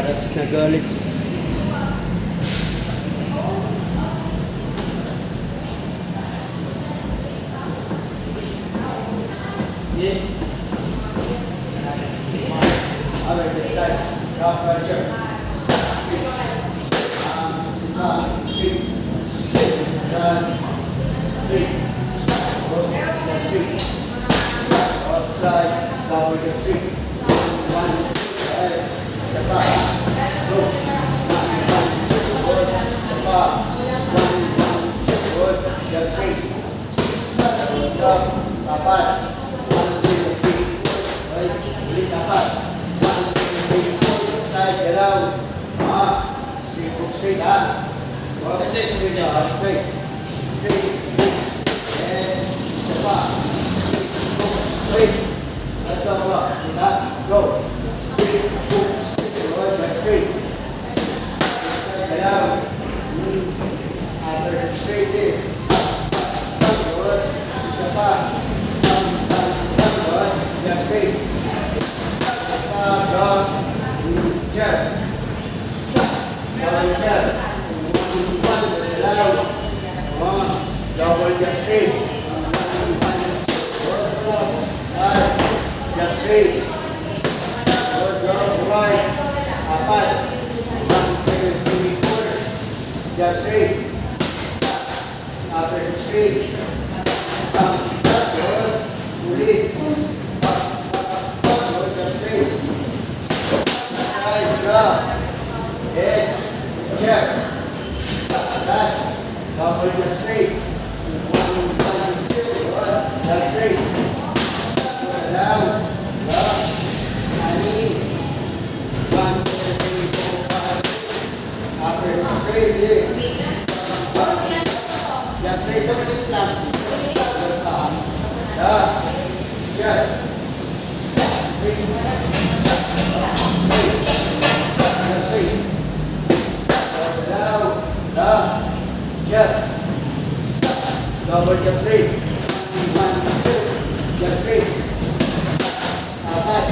Carrots na gulets. Yeah. Other this side. Drop right here. Dapat. One, four. Right. Ulit dapat. Side, galaw. Ah. Straight straight ah. Ah. Yes. Isa. Straight hook, straight. Ito ba? Kita. Go. Straight hook, straight. Right, back straight. Side, galaw. Hmm. Other hook, straight there. Good. Isa pa. Good. Back straight. Stop, dog. Jab. Jab. One, one, allow. One. Double jab straight. Five. Jab straight. Good job. Right. Apat. One, two, three, four. Bounce. Good. Ulit. Up, up, up. Good. Jab straight. Side drop. Yes. Jab. Dash. Double jab straight. One, one, two. Jab straight. Down. Up. Ani. One, two, three, four, five. Upper straight here. Up. Jab straight. Two minutes lang. Good pa. Yeah. Jab. Straight. Double jab straight. One, two. Jab straight. Apat.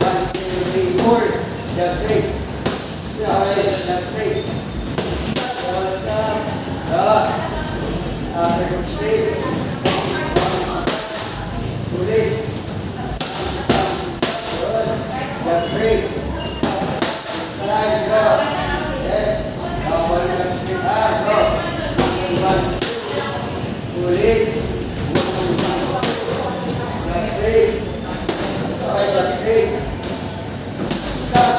One, two, three, four. Jab straight. Seven. Jab straight. Double jab. Ah. Upper hook straight. Ulit. Jab straight. Side drop. Yes. Double jab straight. Ah, drop. One, two. Ulit. Jab straight. Side jab straight. Side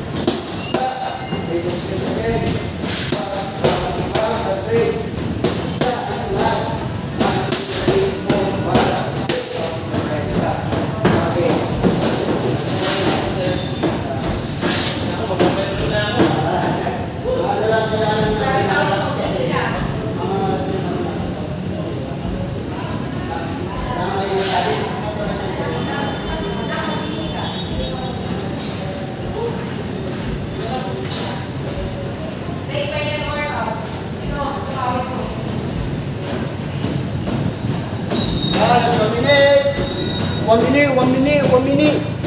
faith. One minute, one minute, one minute.